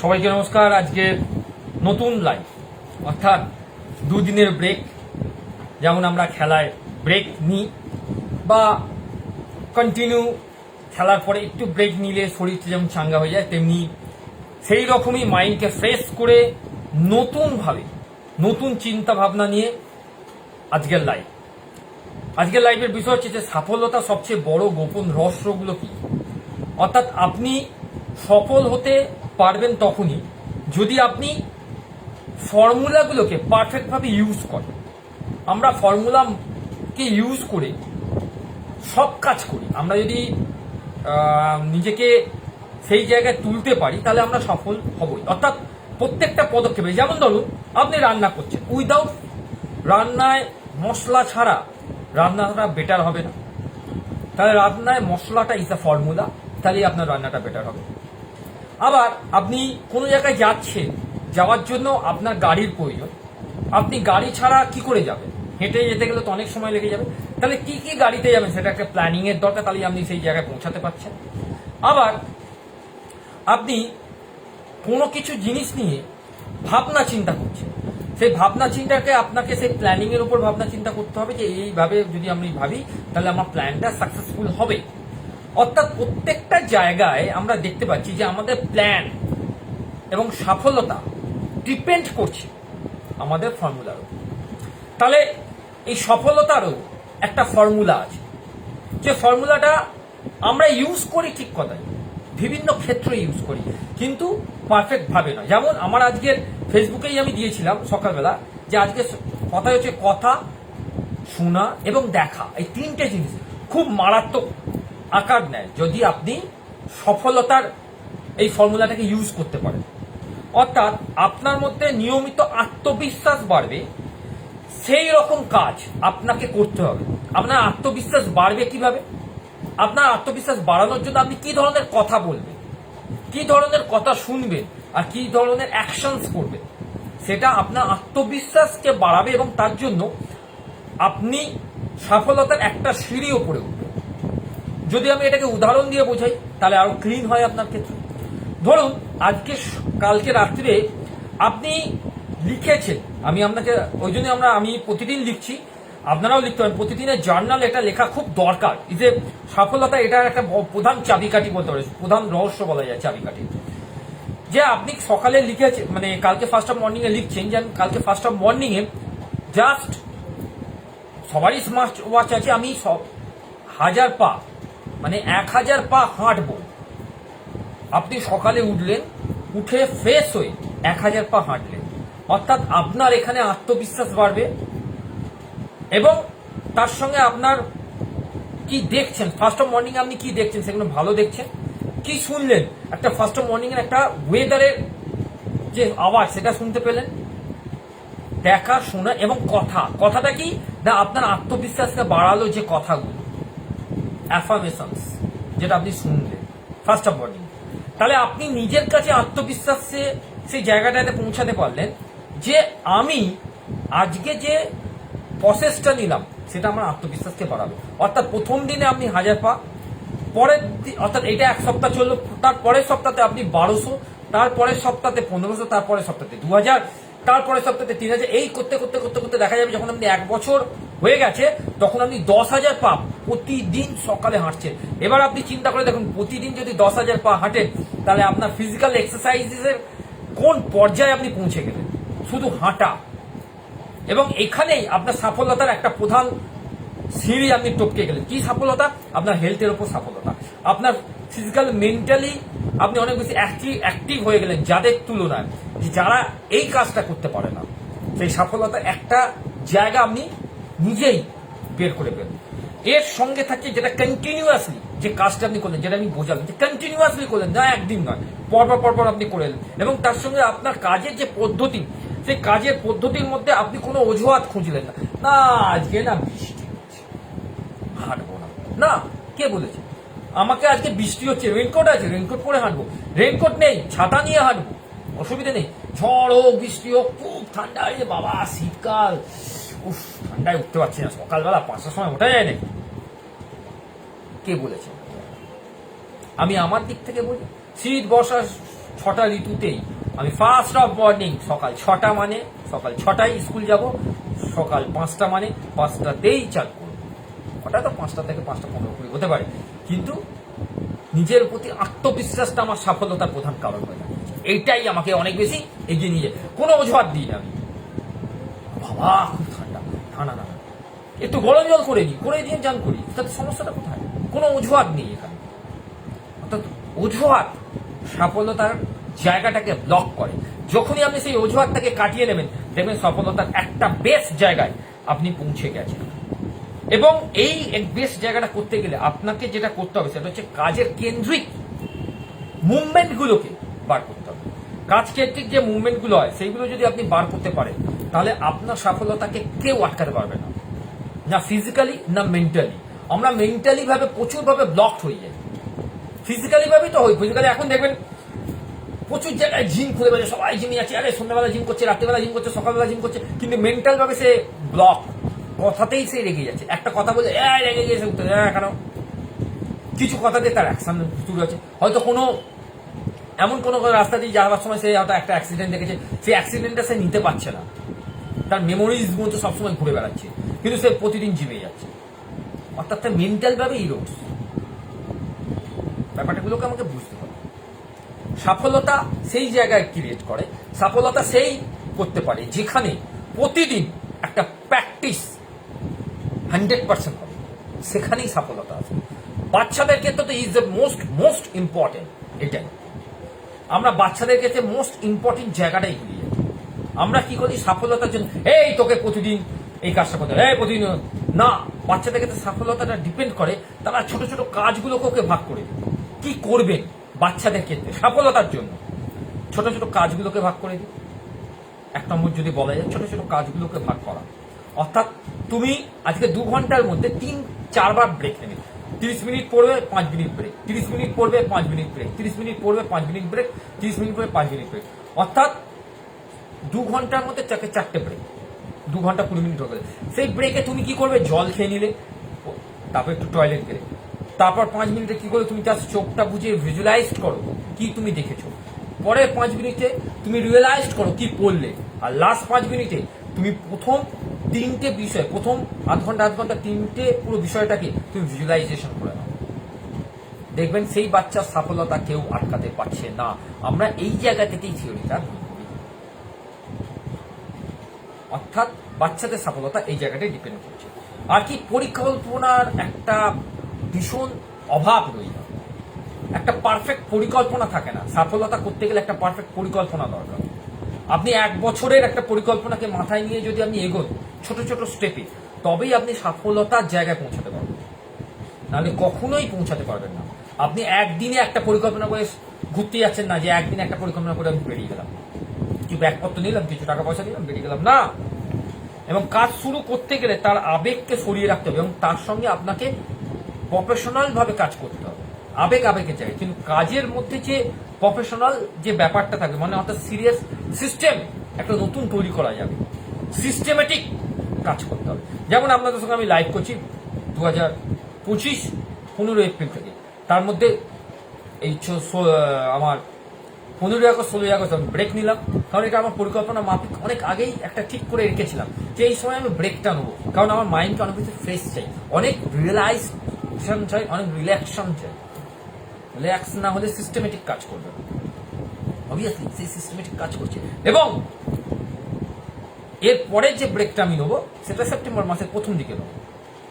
সবাইকে নমস্কার। আজকে নতুন লাইভ অর্থাৎ দুদিনের ব্রেক যেমন আমরা খেলায় ব্রেক নিই বা কন্টিনিউ খেলার পরে একটু ব্রেক নিলে শরীরটা যেমন চাঙ্গা হয়ে যায়, তেমনি সেই রকমই মাইন্ডকে ফ্রেশ করে নতুনভাবে, নতুন চিন্তা ভাবনা নিয়ে আজকের লাইভ আজকের লাইভের বিষয় হচ্ছে যে সাফল্যতা সবচেয়ে বড় গোপন রহস্যগুলো কি? অর্থাৎ আপনি সফল হতে পারবেন তখনই যদি আপনি ফর্মুলাগুলোকে পারফেক্টভাবে ইউজ করেন। আমরা ফর্মুলাকে ইউজ করে সব কাজ করি। আমরা যদি নিজেকে সেই জায়গায় তুলতে পারি, তাহলে আমরা সফল হবই। অর্থাৎ প্রত্যেকটা পদক্ষেপে, যেমন ধরুন, আপনি রান্না করছেন। উইদাউট রান্নায় মশলা ছাড়া রান্নাটা বেটার হবে না। তাহলে রান্নায় মশলাটা ইজ আ ফর্মুলা তাহলেই আপনার রান্নাটা বেটার হবে। আবার আপনি কোনো জায়গায় যাচ্ছেন, যাওয়ার জন্য আপনার গাড়ির প্রয়োজন। আপনি গাড়ি ছাড়া কি করে যাবেন? হেঁটে যেতে গেলে তো অনেক সময় লেগে যাবে। তাহলে কি কি গাড়িতে যাবেন? সেটা একটা প্ল্যানিং এর দরকার, তাহলে আপনি সেই জায়গায় পৌঁছাতে পারছেন। আবার আপনি কোনো কিছু জিনিস নিয়ে ভাবনা চিন্তা করছেন। সেই ভাবনা চিন্তাকে আপনাকে সেই প্ল্যানিং এর উপর ভাবনা চিন্তা করতে হবে যে এইভাবে যদি আমি ভাবি, তাহলে আমার প্ল্যানটা সাকসেসফুল হবে। অর্থাৎ প্রত্যেকটা জায়গায় আমরা দেখতে পাচ্ছি যে আমাদের প্ল্যান এবং সফলতা ডিপেন্ড করছে আমাদের ফর্মুলার উপর। তাহলে এই সফলতারও একটা ফর্মুলা আছে। যে ফর্মুলাটা আমরা ইউজ করি ঠিক কথাই, বিভিন্ন ক্ষেত্রে ইউজ করি, কিন্তু পারফেক্ট ভাবে নয়। যেমন আমার আজকের ফেসবুকেই আমি দিয়েছিলাম সকালবেলা যে আজকে কথা হচ্ছে কথা, শোনা এবং দেখা, এই তিনটে জিনিস। খুব মারাত্মক আকার নেয়, যদি আপনি সফলতার এই ফর্মুলাটাকে ইউজ করতে পারেন। অর্থাৎ আপনার মধ্যে নিয়মিত আত্মবিশ্বাস বাড়বে, সেই রকম কাজ আপনাকে করতে হবে। আপনার আত্মবিশ্বাস বাড়বে কীভাবে? আপনার আত্মবিশ্বাস বাড়ানোর জন্য আপনি কি ধরনের কথা বলবেন? কি ধরনের কথা শুনবেন? আর কি ধরনের অ্যাকশনস করবেন? সেটা আপনার আত্মবিশ্বাসকে বাড়াবে এবং তার জন্য আপনি সফলতার একটা সিঁড়ি ওপরে উঠবে যদি আমি এটাকে উদাহরণ দিয়ে বোঝাই, তাহলে আরও ক্লিন হয় আপনার ক্ষেত্রে। ধরুন, আজকে কালকে রাত্রে আপনি লিখেছেন, আমি আপনাকে, ওই জন্য আমরা, আমি প্রতিদিন লিখছি, আপনারাও লিখতে পারেন, প্রতিদিনের জার্নাল এটা লেখা খুব দরকার। এই যে সফলতা এটার একটা প্রধান চাবিকাঠি বলতে পারে প্রধান রহস্য বলা যায় চাবিকাঠি। যে আপনি সকালে লিখেছেন মানে কালকে ফার্স্ট অফ মর্নিং এ লিখছেন, যে কালকে ফার্স্ট অফ মর্নিং এ জাস্ট সবারই স্মার্ট ওয়াচ আছে, আমি সব হাজার পা মানে এক হাজার পা হাঁটব। আপনি সকালে উঠলেন, উঠে ফ্রেশ হয়ে এক হাজার পা হাঁটলেন। অর্থাৎ আপনার এখানে আত্মবিশ্বাস বাড়বে এবং তার সঙ্গে আপনার কি দেখছেন? ফার্স্ট অফ মর্নিং আপনি কি দেখছেন? সেগুলো ভালো দেখছেন। কি শুনলেন? একটা ফার্স্ট অফ মর্নিং এর একটা ওয়েদারের যে আওয়াজ, সেটা শুনতে পেলেন? দেখা, শোনা এবং কথা। কথাটা কি? না, আপনার আত্মবিশ্বাসকে বাড়ালো যে কথাগুলো। অ্যাফার্মেশনস যেটা আপনি শুনলেন। ফার্স্ট অফ মর্নিং তাহলে আপনি নিজের কাছে আত্মবিশ্বাসে সেই জায়গাটাতে পৌঁছাতে পারলেন যে আমি আজকে যে প্রসেসটা নিলাম, সেটা আমার আত্মবিশ্বাসকে বাড়াবে। অর্থাৎ প্রথম দিনে আপনি হাজার পা, পরের অর্থাৎ এটা এক সপ্তাহ চলল, তার পরের সপ্তাহে আপনি বারোশো তারপরের সপ্তাহে পনেরোশো তারপরের সপ্তাহে দু হাজার তারপরের সপ্তাহে তিন হাজার এই করতে করতে করতে করতে দেখা যাবে যখন আপনি এক বছর হয়ে গেছে, তখন আপনি দশ হাজার পা প্রতিদিন সকালে হাঁটছেন। এবার আপনি চিন্তা করে দেখুন, প্রতিদিন যদি দশ হাজার পা হাঁটেন, তাহলে আপনার ফিজিক্যাল এক্সারসাইজের কোন পর্যায়ে আপনি পৌঁছে গেলেন? শুধু হাঁটা। এবং এখানেই আপনার সফলতার একটা প্রধান সিঁড়ি আপনি টপকে গেলেন। কি সফলতা আপনার হেলথের উপর সফলতা আপনার ফিজিক্যাল মেন্টালি আপনি অনেক বেশি অ্যাক্টিভ হয়ে গেলেন যাদের তুলনায়। যারা এই কাজটা করতে পারে না। সেই সফলতার একটা জায়গা আপনি নিজেই বের করে পেলেন এর সঙ্গে থাকছে যেটা কন্টিনিউয়াসলি যে কাজটা আপনি করলেন, যেটা আমি বোঝালেন যে কন্টিনিউয়াসলি করলেন, না একদিন নয়, পরপর পরপর আপনি করে এবং তার সঙ্গে আপনার কাজের যে পদ্ধতি, সেই কাজের পদ্ধতির মধ্যে আপনি কোনো অজুহাত খুঁজলেন না। না, আজকে না বৃষ্টি হচ্ছে। হাঁটবো না। না, কে বলেছে? আমাকে আজকে বৃষ্টি হচ্ছে রেনকোট আছে রেনকোট পরে হাঁটবো। রেনকোট নেই, ছাতা নিয়ে হাঁটবো। অসুবিধা নেই। ঝড় হোক, বৃষ্টি হোক, খুব ঠান্ডা বাবা, শীতকাল। উফ, ঠান্ডায় উঠতে পারছি না। সকালবেলা পাঁচটার সময় ওঠা যায় নাকি? কে বলেছে? আমি আমার দিক থেকে বলি, শীত বর্ষা ছটা ঋতুতেই আমি ফার্স্ট অফ মর্নিং সকাল ছটা মানে সকাল ছটায় স্কুল যাব, সকাল পাঁচটা মানে পাঁচটাতেই চাল করব। তো পাঁচটা থেকে পাঁচটা পনেরো কুড়ি হতে পারে। কিন্তু নিজের প্রতি আত্মবিশ্বাসটা আমার সফলতার প্রধান কারণ হয়ে দাঁড়িয়েছে। এইটাই আমাকে অনেক বেশি এগিয়ে নিয়ে যায়। কোনো অজুহাত দিই না আমি। বাবা, খুব ঠান্ডা ঠান্ডা না। একটু গরম জল করে দিই করে দিয়ে চান করি। তাতে সমস্যাটা কোথায়? কোনো অজুহাত নেই এখানে। অর্থাৎ অজুহাত সফলতার জায়গাটাকে ব্লক করে। যখনই আপনি সেই অজুহাতটাকে কাটিয়ে নেবেন, দেখবেন সফলতার একটা বেস্ট জায়গায় আপনি পৌঁছে গেছেন। এবং এই বেস্ট জায়গাটা করতে গেলে আপনাকে যেটা করতে হবে, সেটা হচ্ছে কাজের কেন্দ্রিক মুভমেন্টগুলোকে বার করতে হবে। কাজ কেন্দ্রিক যে মুভমেন্টগুলো হয়, সেইগুলো যদি আপনি বার করতে পারেন তাহলে আপনার সফলতাকে কেউ আটকাতে পারবে না। না ফিজিক্যালি না মেন্টালি আমরা মেন্টালি ভাবে প্রচুর ভাবে ব্লকড হয়ে যাই ফিজিক্যালি ভাবেই তো হই। ফিজিক্যালি এখন দেখবেন প্রচুর জায়গায় জিম খুলে বলে সবাই জিমে যাচ্ছে আরে সন্ধ্যাবেলা জিম করছে রাত্রিবেলা জিম করছে সকালবেলা জিম করছে কিন্তু মেন্টাল ভাবে সে ব্লক কথাতেই সে রেগে যাচ্ছে। একটা কথা বলে "এ, রেগে গিয়েছে উঠতে হ্যাঁ কেন? কিছু কথাতে তার অ্যাকশন শুরু হচ্ছে হয়তো কোনো এমন কোনো রাস্তা দিয়ে যাওয়ার সময় সে হয়তো একটা অ্যাক্সিডেন্ট দেখেছে। সেই অ্যাক্সিডেন্টটা সে নিতে পারছে না। তার মেমোরিজ মধ্যে সবসময় ঘুরে বেড়াচ্ছে। কিন্তু সে প্রতিদিন জিমে যাচ্ছে। অর্থাৎ তার মেন্টাল ভাবে ইরোডস ব্যাপারটাগুলোকে আমাকে বুঝতে হবে। সফলতা সেই জায়গায় ক্রিয়েট করে সফলতা সেই করতে পারে যেখানে প্রতিদিন একটা প্র্যাকটিস হান্ড্রেড পার্সেন্ট হবে। সেখানেই সফলতা আছে। বাচ্চাদের ক্ষেত্রে তো is the most most important এটাই। আমরা বাচ্চাদের ক্ষেত্রে মোস্ট ইম্পর্টেন্ট জায়গাটাই ভুলে আমরা কি করি? সফলতার জন্য। এই তোকে প্রতিদিন এই কাজটা করতে হবে। প্রতিদিন না, বাচ্চাদের ক্ষেত্রে সফলতাটা ডিপেন্ড করে। তারা ছোট ছোট কাজগুলোকে ওকে ভাগ করে কি করবেন বাচ্চাদের ক্ষেত্রে? সফলতার জন্য। ছোট ছোট কাজগুলোকে ভাগ করে দিন এক নম্বর যদি বলা যায়, ছোট ছোট কাজগুলোকে ভাগ করা। অর্থাৎ তুমি আজকে দু ঘণ্টার মধ্যে তিন, চারবার ব্রেক নেবে। তিরিশ মিনিট পড়বে, পাঁচ মিনিট ব্রেক তিরিশ মিনিট পড়বে, পাঁচ মিনিট ব্রেক তিরিশ মিনিট পড়বে, পাঁচ মিনিট ব্রেক তিরিশ মিনিট পড়বে, পাঁচ মিনিট ব্রেক অর্থাৎ দু ঘণ্টার মধ্যে চারটে চারটে ব্রেক দু ঘণ্টা কুড়ি মিনিট হয়ে সেই ব্রেকে তুমি কি করবে? জল খেয়ে নিলে। তারপর একটু টয়লেট গেলে। তারপর পাঁচ মিনিটে কি করে তুমি তার চোখটা বুঝিয়ে ভিজুয়ালাইজ করো কি তুমি দেখেছ। পরের পাঁচ মিনিটে তুমি রিয়েলাইজ করো কি পড়লে। আর লাস্ট পাঁচ মিনিটে তুমি প্রথম তিনটে বিষয়, প্রথম আধ ঘণ্টা আধ ঘণ্টা তিনটে পুরো বিষয়টাকে তুমি ভিজুয়ালাইজেশন করে নাও। দেখবেন সেই বাচ্চার সফলতা কেউ আটকাতে পারছে না। আমরা এই জায়গা থেকেই থিওরিটা অর্থাৎ বাচ্চাদের সফলতা এই জায়গাটায় ডিপেন্ড করছে। আর কি পরিকল্পনার একটা ভীষণ অভাব রইল একটা পারফেক্ট পরিকল্পনা থাকে না। সফলতা করতে গেলে একটা পারফেক্ট পরিকল্পনা দরকার। আপনি এক বছরের একটা পরিকল্পনাকে মাথায় নিয়ে যদি আপনি এগোন, ছোট ছোট স্টেপে তবেই আপনি সফলতার জায়গায় পৌঁছাতে পারবেন। নাহলে কখনোই পৌঁছাতে পারবেন না। আপনি একদিনে একটা পরিকল্পনা করে ঘুরতে যাচ্ছেন না যে একদিনে একটা পরিকল্পনা করে আমি বেরিয়ে গেলাম। কিছু ব্যাগপত্র নিলাম, কিছু টাকা পয়সা নিলাম, বেরিয়ে গেলাম। না! এবং কাজ শুরু করতে গেলে তার আবেগকে সরিয়ে রাখতে হবে এবং তার সঙ্গে আপনাকে প্রফেশনাল ভাবে কাজ করতে হবে। আবেগ আবেগের জায়গায়। কিন্তু কাজের মধ্যে যে প্রফেশনাল যে ব্যাপারটা থাকবে মানে অর্থাৎ সিরিয়াস সিস্টেম একটা নতুন তৈরি করা যাবে। সিস্টেমেটিক কাজ করতে হবে। যেমন আপনাদের সঙ্গে আমি লাইভ করছি দু হাজার পঁচিশ পনেরো এপ্রিল থেকে। তার মধ্যে এই আমার পনেরোই আগস্ট, ষোলোই আগস্ট আমি ব্রেক নিলাম। কারণ এটা আমার পরিকল্পনা মাফিক অনেক আগেই একটা ঠিক করে রেখেছিলাম যে এই সময় আমি ব্রেকটা নেব। কারণ আমার মাইন্ডকে অনেক কিছু ফ্রেশ চাই। অনেক রিয়েলাইজেশন চাই, অনেক রিল্যাক্সন চাই। রিল্যাক্স না হলে সিস্টেমেটিক কাজ করবে অবভিয়াসলি সেই সিস্টেমেটিক কাজ করছে। এবং এর পরের যে ব্রেকটা আমি নেব, সেটা সেপ্টেম্বর মাসের প্রথম দিকে নেব।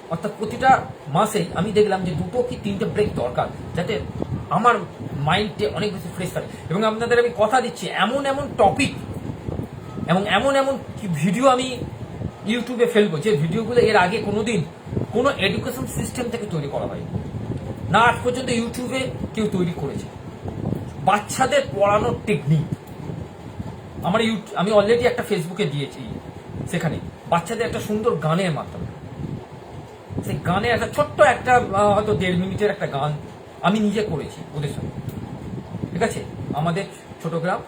অর্থাৎ প্রতিটা মাসেই আমি দেখলাম যে দুটো কি তিনটে ব্রেক দরকার, যাতে আমার মাইন্ডে অনেক বেশি ফ্রেশ থাকে। এবং আপনাদের আমি কথা দিচ্ছি, এমন এমন টপিক এবং এমন এমন ভিডিও আমি ইউটিউবে ফেলব, যে ভিডিওগুলো এর আগে কোনোদিন কোনো এডুকেশন সিস্টেম থেকে তৈরি করা হয়নি। না আজ পর্যন্ত ইউটিউবে কেউ তৈরি করেছে। বাচ্চাদের পড়ানোর টেকনিক আমার ইউট- আমি অলরেডি একটা ফেসবুকে দিয়েছি সেখানে, বাচ্চাদের একটা সুন্দর গানের মাধ্যমে। সেই গানে একটা ছোট্ট একটা হয়তো দেড় মিনিটের একটা গান আমি নিজে করেছি ওদের সঙ্গে। ঠিক আছে? আমাদের ছোট গ্রাম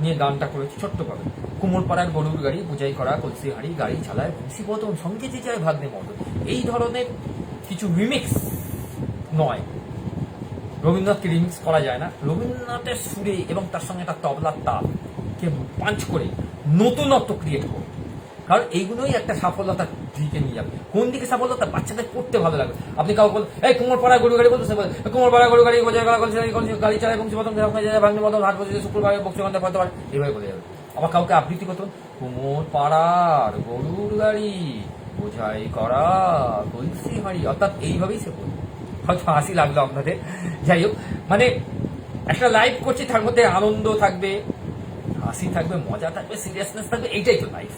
নিয়ে গানটা করেছি ছোট্টভাবে কুমোরপাড়ার গরুর গাড়ি, বোঝাই করা, কলসি হাড়ি, গাড়ি চালায় বংশী বদন সঙ্গে যে যায় ভাগ্নে মদন এই ধরনের কিছু রিমিক্স নয়। রবীন্দ্রনাথকে রিমিক্স করা যায় না। রবীন্দ্রনাথের সুরে এবং তার সঙ্গে একটা তবলার তাল কে পাঞ্চ করে নতুনত্ব ক্রিয়েট করো কারণ এইগুলোই একটা সফলতার দিকে নিয়ে যাবে। কোন দিকে সফলতা বাচ্চাদের পড়তে ভালো লাগবে। আপনি কাউ বল এই কুমোর পাড়া গরু গাড়ি বলতে কুমোর পাড়া গরু গাড়ি বোঝা গেলা গাড়ি চালায়, বংশী প্রথম ভাঙনি মতন হাট বসে শুক্রবার বক্সি গন্ধে পড়তে পারে এইভাবে বলে যাবে। আবার কাউকে আবৃত্তি করতে কুমোর পাড়ার গরুর গাড়ি বোঝাই করা কলসি হাঁড়ি অর্থাৎ এইভাবেই সে বলবে। হয়তো হাসি লাগল আপনাদের। যাই হোক মানে একটা লাইভ করছি, তার মধ্যে আনন্দ থাকবে, হাসি থাকবে, মজা থাকবে সিরিয়াসনেস থাকবে, এইটাই তো লাইফ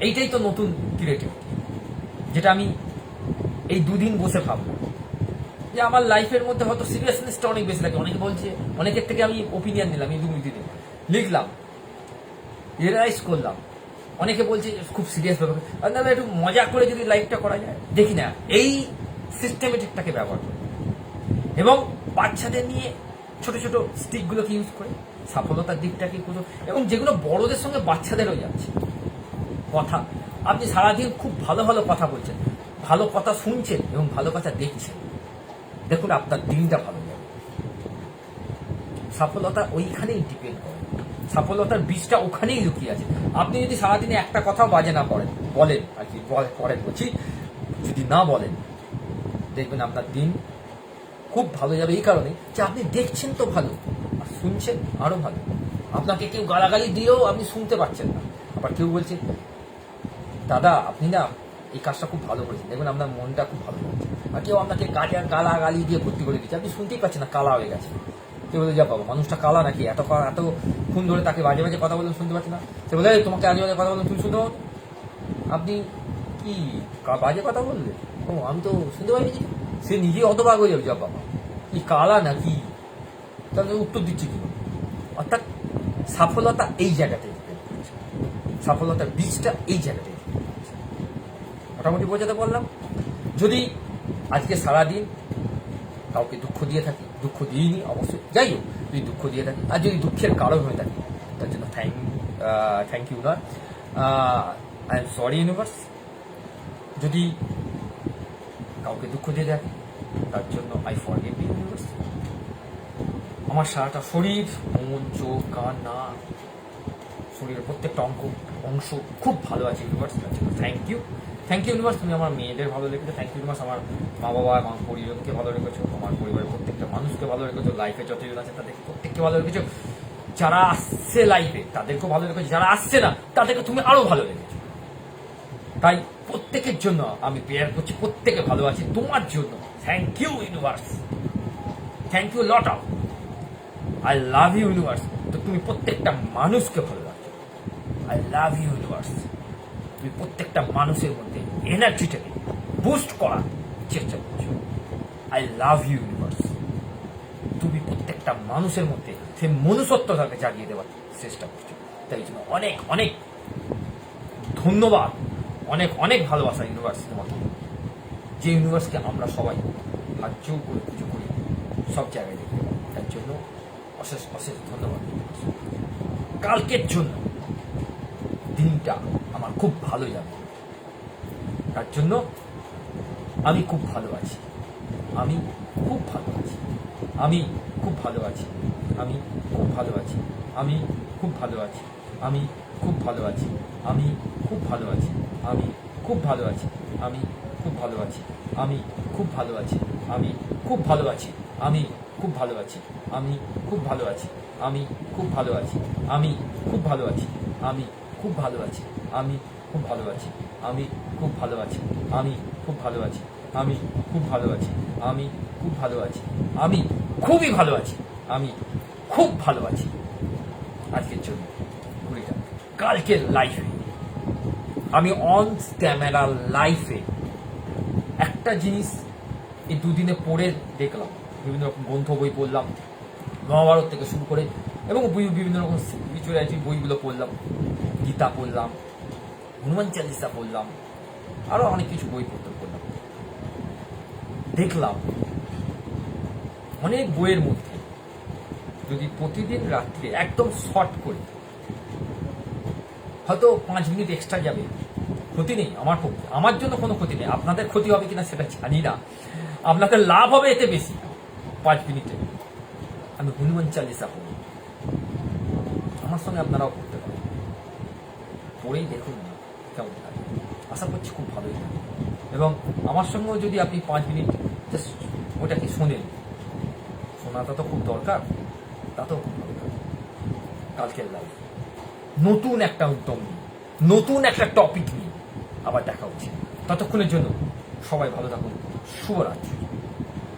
এইটাই তো নতুন ক্রিয়েটিভিটি যেটা আমি এই দুদিন বসে ভাবলাম যে আমার লাইফের মধ্যে হয়তো সিরিয়াসনেসটা অনেক বেশি লাগে। অনেকে বলছে, অনেকের থেকে আমি ওপিনিয়ন নিলাম এই দু দিনে। লিখলাম রিয়েলাইজ করলাম। অনেকে বলছে, খুব সিরিয়াস ব্যাপার। আর একটু মজা করে যদি লাইফটা করা যায়, দেখি না, এই সিস্টেমেটিকটাকে ব্যবহার করি। এবং বাচ্চাদের নিয়ে ছোট ছোট স্টিকগুলোকে ইউজ করে, সফলতার দিকটাকে এবং যেগুলো বড়দের সঙ্গে বাচ্চাদেরও যাচ্ছে। কথা। আপনি সারাদিন খুব ভালো ভালো কথা বলছেন, ভালো কথা শুনছেন এবং ভালো কথা দেখছেন। দেখুন, আপনার দিনটা ভালো যাবে। সফলতা ওইখানেই ডিপেন্ড করে। সফলতার বীজটা ওখানেই লুকিয়ে আছে। আপনি যদি সারাদিনে একটা কথাও বাজে না পড়েন, বলেন আর কি করেন বলছি, যদি না বলেন, দেখবেন আপনার দিন খুব ভালো যাবে। এই কারণে যে আপনি দেখছেন তো ভালো, আর শুনছেন আরও ভালো। আপনাকে কেউ গালাগালি দিয়েও আপনি শুনতে পাচ্ছেন না। আবার কেউ বলছে দাদা, আপনি না এই কাজটা খুব ভালো করেছেন। দেখবেন আপনার মনটা খুব ভালো লাগছে আর কেউ আপনাকে গাজা গালা গালি দিয়ে ভর্তি করে দিচ্ছে। আপনি শুনতেই পাচ্ছেন না, কালা হয়ে গেছে। কেউ বলে, যা বাবা, মানুষটা কালা নাকি? এত এত খুন ধরে তাকে বাজে বাজে কথা বললেন শুনতে পাচ্ছি না? সে বলে তোমাকে আজে বাজে কথা বললেন তুমি পাবো আপনি কি বাজে কথা বললে? ও, আমি তো শুনতে পাইনি সে নিজেই হতবাক হয়ে যাবে, যা বাবা। কি কালা নাকি? তাহলে উত্তর দিচ্ছে কি? অর্থাৎ সফলতা এই জায়গাতে। করছে। সফলতার বীজটা এই জায়গাতে মোটামুটি বোঝাতে বললাম। যদি আজকে সারাদিন কাউকে দুঃখ দিয়ে থাকি, দুঃখ দিইনি, অবশ্যই। যাই হোক, যদি দুঃখ দিয়ে থাকি, আর যদি দুঃখের কারণ হয়ে থাকি, তার জন্য thank thank you not I am sorry universe যদি কাউকে দুঃখ দিয়ে থাকি, তার জন্য আই ফরগেট ইউনিভার্স আমার সারাটা শরীর, মন, চোখ, কান না শরীরের প্রত্যেকটা অঙ্ক, অংশ খুব ভালো আছে ইউনিভার্স তার জন্য thank you thank you universe তুমি আমার মেয়েদের ভালো রেখেছো। থ্যাংক ইউ ইউনিভার্স আমার মা বাবা এবং পরিবারকে ভালো রেখেছো, আমার পরিবারের প্রত্যেকটা মানুষকে ভালো রেখেছো লাইফে যতজন আছে তাদেরকে প্রত্যেককে ভালো রেখেছো। যারা আসছে লাইফে তাদেরকেও ভালো রেখেছো। যারা আসছে না, তাদেরকে তুমি আরও ভালো রেখেছো। তাই প্রত্যেকের জন্য আমি প্রেয়ার করছি, প্রত্যেকে ভালো আছি তোমার জন্য। Thank you universe thank you lot of I love you universe তো তুমি প্রত্যেকটা মানুষকে ভালো আই লাভ ইউ ইউনিভার্স তুমি প্রত্যেকটা মানুষের মধ্যে এনার্জিটাকে বুস্ট করার চেষ্টা করছ। আই লাভ ইউ ইউনিভার্স তুমি প্রত্যেকটা মানুষের মধ্যে সেই মনুষ্যত্বটাকে জাগিয়ে দেওয়ার চেষ্টা করছ। তাই জন্য অনেক অনেক ধন্যবাদ, অনেক অনেক ভালোবাসা ইউনিভার্স তোমাকে। যে ইউনিভার্সকে আমরা সবাই সাহায্য করে পুজো করি সব জায়গায় দেখতে পাই তার জন্য অশেষ অশেষ ধন্যবাদ কালকের জন্য দিনটা আমার খুব ভালো যাবে তার জন্য আমি খুব ভালো আছি আমি খুব ভালো আছি আমি খুব ভালো আছি আমি খুব ভালো আছি আমি খুব ভালো আছি আমি খুব ভালো আছি আমি খুব ভালো আছি আমি খুব ভালো আছি আমি খুব ভালো আছি আমি খুব ভালো আছি আমি খুব ভালো আছি আমি খুব ভালো আছি আমি খুব ভালো আছি আমি খুব ভালো আছি আমি খুব ভালো আছি আমি খুব ভালো আছি। আমি খুব ভালো আছি। আমি খুব ভালো আছি। আমি খুব ভালো আছি। আমি খুব ভালো আছি। আমি খুব ভালো আছি। আমি খুবই ভালো আছি। আমি খুব ভালো আছি। আজকের জন্য কুড়িটা কালকের লাইফে আমি অন ক্যামেরা লাইফে একটা জিনিস এই দুদিনে পড়ে দেখলাম। বিভিন্ন রকম গ্রন্থ বই পড়লাম। মহাভারত থেকে শুরু করে এবং বিভিন্ন রকম স্পিরিচুয়ালিটি বইগুলো পড়লাম। গীতা পড়লাম, হনুমান চালিসা পড়লাম আরও অনেক কিছু বই পড়তে পড়লাম। দেখলাম অনেক বইয়ের মধ্যে যদি প্রতিদিন রাত্রে একদম শর্ট করে, হয়তো পাঁচ মিনিট এক্সট্রা যাবে, ক্ষতি নেই আমার পক্ষে। আমার জন্য কোনো ক্ষতি নেই। আপনাদের ক্ষতি হবে কিনা সেটা জানি না। আপনাদের লাভ হবে এতে বেশি। পাঁচ মিনিটে। আমি হনুমান চালিসা পড়ি। আমার সঙ্গে আপনারাও পড়েই দেখুন কেমন লাগে আশা করছি খুব ভালোই লাগে এবং আমার সঙ্গেও যদি আপনি পাঁচ মিনিট জাস্ট ওটাকে শোনেন, শোনাটা তো খুব দরকার, তাতেও খুব লাগে কালকের লাইফ নতুন একটা উদ্যম নিয়ে, নতুন একটা টপিক নিয়ে আবার দেখা হচ্ছে। ততক্ষণের জন্য সবাই ভালো থাকুন, শুভরাত্রি।